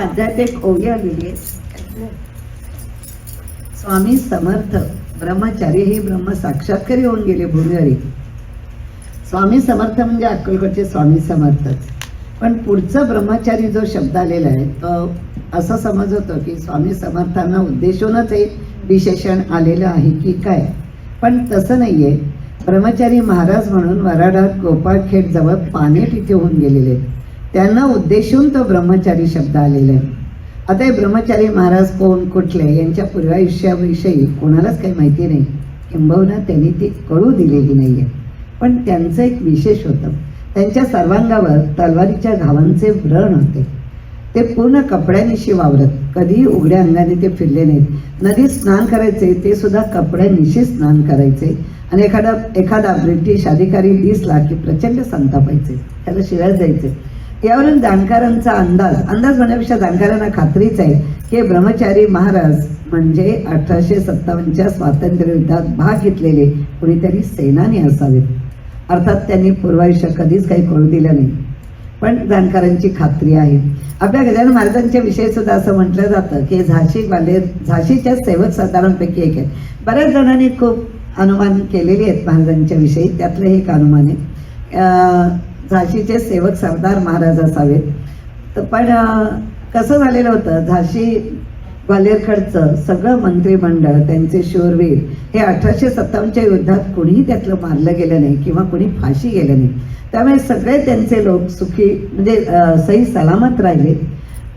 अध्यायात एक ओवी स्वामी समर्थ ब्रह्मचारी हे ब्रह्म साक्षात्कारी होऊन गेले भूमीवरी स्वामी समर्थ म्हणजे अक्कलकोटचे स्वामी समर्थच. पण पुढचं ब्रह्मचारी जो शब्द आलेला आहे तो असं समज होतो की स्वामी समर्थांना उद्देशूनच हे विशेषण आलेलं आहे की काय. पण तसं नाही आहे ब्रह्मचारी महाराज म्हणून वराडात गोपाळखेड जवळ पाणी इथे होऊन गेलेले. आहेत. त्यांना उद्देशून तो ब्रह्मचारी शब्द आलेला आहे. आता हे ब्रह्मचारी महाराज कोण कुठले यांच्या पूर्वायुष्याविषयी कोणालाच काही माहिती नाही. किंबहुना त्यांनी ती कळू दिलेली नाही आहे पण त्यांचं एक विशेष होतं. त्यांच्या सर्वांगावर तलवारीच्या घावांचे व्रण होते. ते पूर्ण कपड्यानिशी वावरत कधीही उघड्या अंगाने ते फिरले नाहीत. नदीत स्नान करायचे ते सुद्धा कपड्यानिशी स्नान करायचे. आणि एखादा एखादा ब्रिटिश अधिकारी दिसला की प्रचंड संतापायचे. त्याला शिरायला जायचे यावरून जाणकारांचा अंदाज अंदाज म्हणण्यापेक्षा जाणकारांना खात्रीच आहे की ब्रह्मचारी महाराज म्हणजे अठराशे सत्तावन्नच्या स्वातंत्र्य युद्धात भाग घेतलेले कुणीतरी सेनानी असावेत. अर्थात त्यांनी पूर्वायुष्य कधीच काही करू दिलं नाही. पण जाणकारांची खात्री आहे. आपल्या गजानन महाराजांच्या विषयी सुद्धा असं म्हटलं जातं की झाशी वाले झाशीच्या सेवक सरदारांपैकी एक आहेत. बऱ्याच जणांनी खूप अनुमान केलेली आहेत महाराजांच्या विषयी. त्यातलं एक अनुमान आहे. झाशीचे सेवक सरदार महाराज असावेत. तर पण कसं झालेलं होतं? झाशी ग्वाल्हेरकडचं सगळं मंत्रिमंडळ त्यांचे शूरवीर हे अठराशे सत्तावन्नच्या युद्धात कुणीही त्यातलं मारलं गेलं नाही किंवा कुणी फाशी गेलं नाही. त्यामुळे सगळे त्यांचे लोक सुखी म्हणजे सही सलामत राहिले.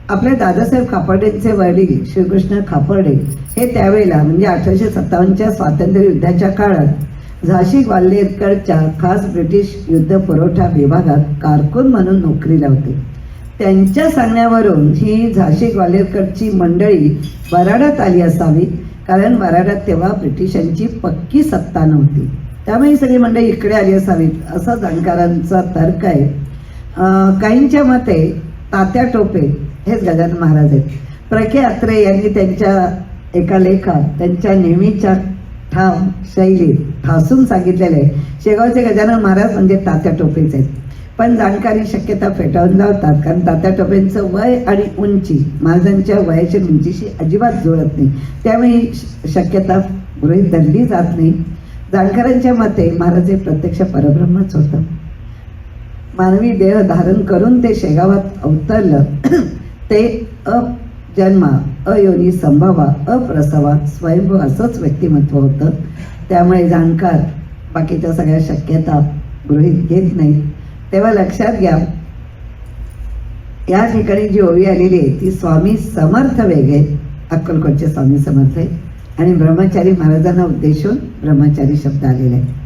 आपले दादासाहेब खापर्डेंचे वडील श्रीकृष्ण खापर्डे हे त्यावेळेला म्हणजे अठराशे सत्तावन्नच्या स्वातंत्र्य युद्धाच्या काळात झाशी ग्वाल्हेरकडच्या खास ब्रिटिश युद्ध पुरवठा विभागात कारकून म्हणून नोकरीला होते त्यांच्या सांगण्यावरून ही झाशी ग्वाल्हेरकडची मंडळी वराडात आली असावी कारण वराडात तेव्हा ब्रिटिशांची पक्की सत्ता नव्हती. त्यामुळे ही सगळी मंडळी इकडे आली असावीत असा जाणकारांचा तर्क आहे. काहींच्या मते तात्या टोपे हेच गजानन महाराज आहेत. प्रके अत्रे यांनी त्यांच्या एका लेखात त्यांच्या नेहमीच्या ठाम शैलीत ठासून सांगितलेले आहे. शेगावचे गजानन महाराज म्हणजे तात्या टोपेचे. आहेत पण जाणकारी शक्यता फेटाळून लावतात कारण तात्या टोपेंचं वय आणि उंची महाराजांच्या वयाच्या उंचीशी अजिबात जुळत नाही. त्यामुळे श- शक्यता गृहीत धरली जात नाही. जाणकारांच्या मते महाराज हे प्रत्यक्ष परब्रह्मच होतं. मानवी देह धारण करून ते शेगावात अवतरलं. ते जन्मा अयोनी संभावा अप्रसवा स्वयंभू असंच व्यक्तिमत्व होतं. त्यामुळे जाणकार बाकीच्या सगळ्या शक्यता गृहित घेत नाही तेव्हा लक्षात घ्या या ठिकाणी जी ओवी आलेली आहे ती स्वामी समर्थ वेगळे अक्कलकोटचे स्वामी समर्थ आहे. आणि ब्रह्मचारी महाराजांना उद्देशून ब्रह्मचारी शब्द आलेला आहे